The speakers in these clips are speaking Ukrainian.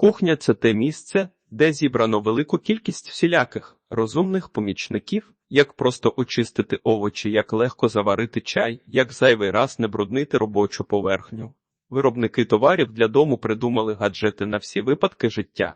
Кухня це те місце, де зібрано велику кількість всіляких розумних помічників, як просто очистити овочі, як легко заварити чай, як зайвий раз не бруднити робочу поверхню. Виробники товарів для дому придумали гаджети на всі випадки життя.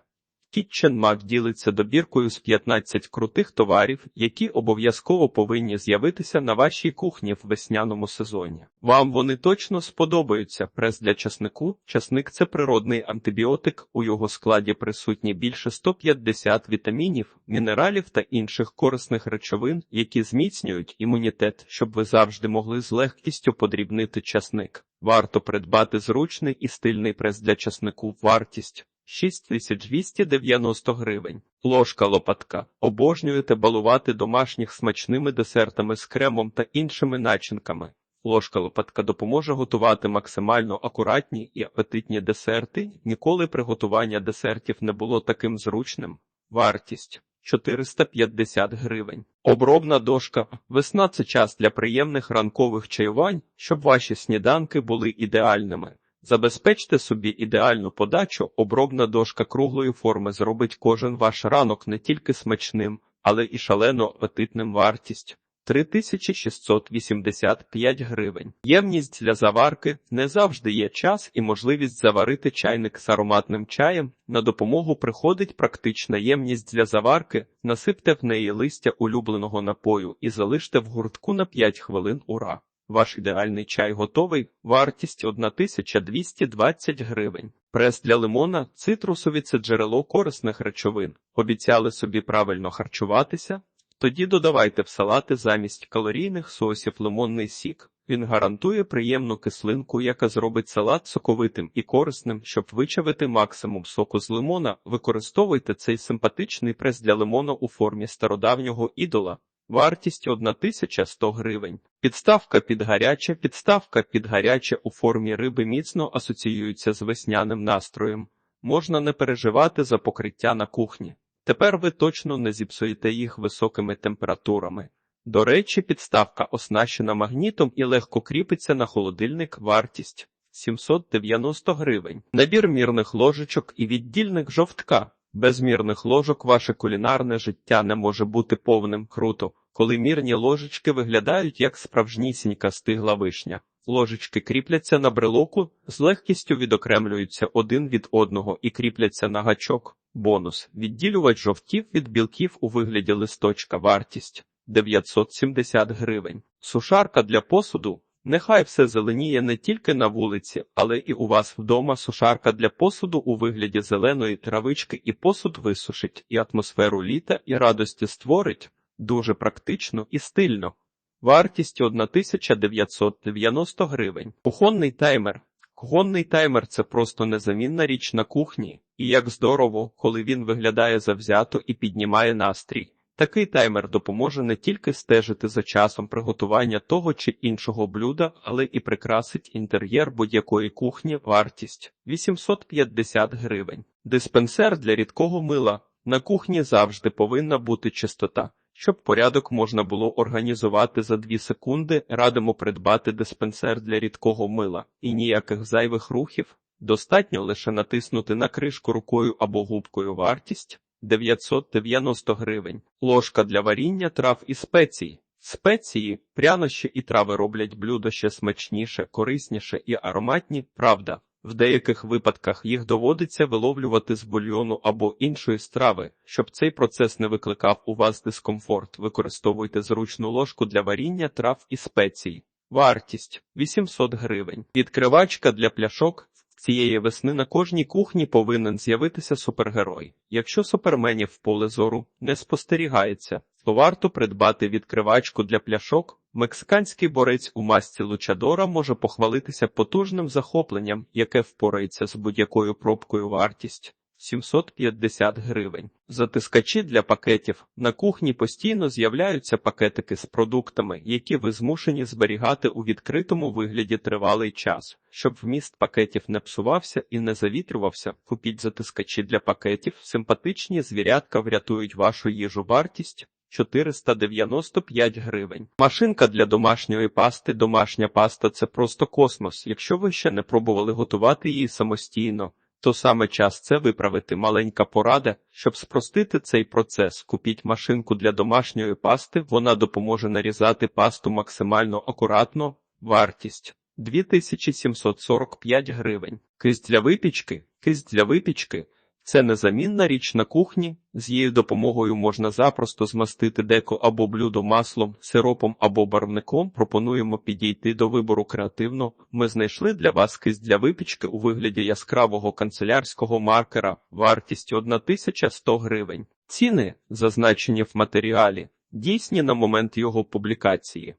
KitchenMag ділиться добіркою з 15 крутих товарів, які обов'язково повинні з'явитися на вашій кухні в весняному сезоні. Вам вони точно сподобаються. Прес для часнику. Часник це природний антибіотик. У його складі присутні більше 150 вітамінів, мінералів та інших корисних речовин, які зміцнюють імунітет, щоб ви завжди могли з легкістю подрібнити часник. Варто придбати зручний і стильний прес для часнику. Вартість 6290 гривень. Ложка лопатка. Обожнюєте балувати домашніх смачними десертами з кремом та іншими начинками. Ложка лопатка допоможе готувати максимально акуратні і апетитні десерти. Ніколи приготування десертів не було таким зручним. Вартість 450 гривень. Обробна дошка. Весна це час для приємних ранкових чаювань, щоб ваші сніданки були ідеальними. Забезпечте собі ідеальну подачу, обробна дошка круглої форми зробить кожен ваш ранок не тільки смачним, але і шалено апетитним вартість. 3685 гривень. Ємність для заварки не завжди є час і можливість заварити чайник з ароматним чаєм. На допомогу приходить практична ємність для заварки, насипте в неї листя улюбленого напою і залиште в гуртку на 5 хвилин ура. Ваш ідеальний чай готовий, вартість 1220 гривень. Прес для лимона, цитрусові це джерело корисних речовин. Обіцяли собі правильно харчуватися? Тоді додавайте в салати замість калорійних сосів лимонний сік. Він гарантує приємну кислинку, яка зробить салат соковитим і корисним, щоб вичавити максимум соку з лимона. Використовуйте цей симпатичний прес для лимона у формі стародавнього ідола. Вартість 1100 гривень. Підставка під гаряче. Підставка під гаряче у формі риби міцно асоціюється з весняним настроєм. Можна не переживати за покриття на кухні. Тепер ви точно не зіпсуєте їх високими температурами. До речі, підставка оснащена магнітом і легко кріпиться на холодильник. Вартість 790 гривень. Набір мірних ложечок і віддільник жовтка. Без мірних ложок ваше кулінарне життя не може бути повним круто, коли мірні ложечки виглядають як справжнісінька стигла вишня. Ложечки кріпляться на брелоку, з легкістю відокремлюються один від одного і кріпляться на гачок. Бонус відділювач жовтів від білків у вигляді листочка. Вартість 970 гривень. Сушарка для посуду. Нехай все зеленіє не тільки на вулиці, але і у вас вдома сушарка для посуду у вигляді зеленої травички і посуд висушить, і атмосферу літа і радості створить дуже практично і стильно. Вартість 1990 гривень. Кухонний таймер. Кухонний таймер це просто незамінна річ на кухні, і як здорово, коли він виглядає завзято і піднімає настрій. Такий таймер допоможе не тільки стежити за часом приготування того чи іншого блюда, але і прикрасить інтер'єр будь-якої кухні. Вартість 850 гривень. Диспенсер для рідкого мила. На кухні завжди повинна бути чистота. Щоб порядок можна було організувати за 2 секунди, радимо придбати диспенсер для рідкого мила і ніяких зайвих рухів. Достатньо лише натиснути на кришку рукою або губкою вартість 990 гривень. Ложка для варіння трав і спецій. Спеції, прянощі і трави роблять блюдо ще смачніше, корисніше і ароматні, правда. В деяких випадках їх доводиться виловлювати з бульйону або іншої страви. Щоб цей процес не викликав у вас дискомфорт, використовуйте зручну ложку для варіння трав і спецій. Вартість 800 гривень. Відкривачка для пляшок. Цієї весни на кожній кухні повинен з'явитися супергерой. Якщо суперменів в поле зору не спостерігається, то варто придбати відкривачку для пляшок. Мексиканський борець у масці Лучадора може похвалитися потужним захопленням, яке впорається з будь-якою пробкою вартість 750 гривень. Затискачі для пакетів на кухні постійно з'являються пакетики з продуктами, які ви змушені зберігати у відкритому вигляді тривалий час. Щоб вміст пакетів не псувався і не завітрювався, купіть затискачі для пакетів. Симпатичні звірятка врятують вашу їжу вартість. 495 гривень. Машинка для домашньої пасти. Домашня паста це просто космос. Якщо ви ще не пробували готувати її самостійно, То саме час це виправити маленька порада, щоб спростити цей процес. Купіть машинку для домашньої пасти, вона допоможе нарізати пасту максимально акуратно. Вартість 2745 гривень. Кисть для випічки. Кисть для випічки це незамінна річ на кухні. З її допомогою можна запросто змастити деко або блюдо маслом, сиропом або барвником. Пропонуємо підійти до вибору креативно. Ми знайшли для вас кисть для випічки у вигляді яскравого канцелярського маркера вартістю 1100 гривень. Ціни, зазначені в матеріалі, дійсні на момент його публікації.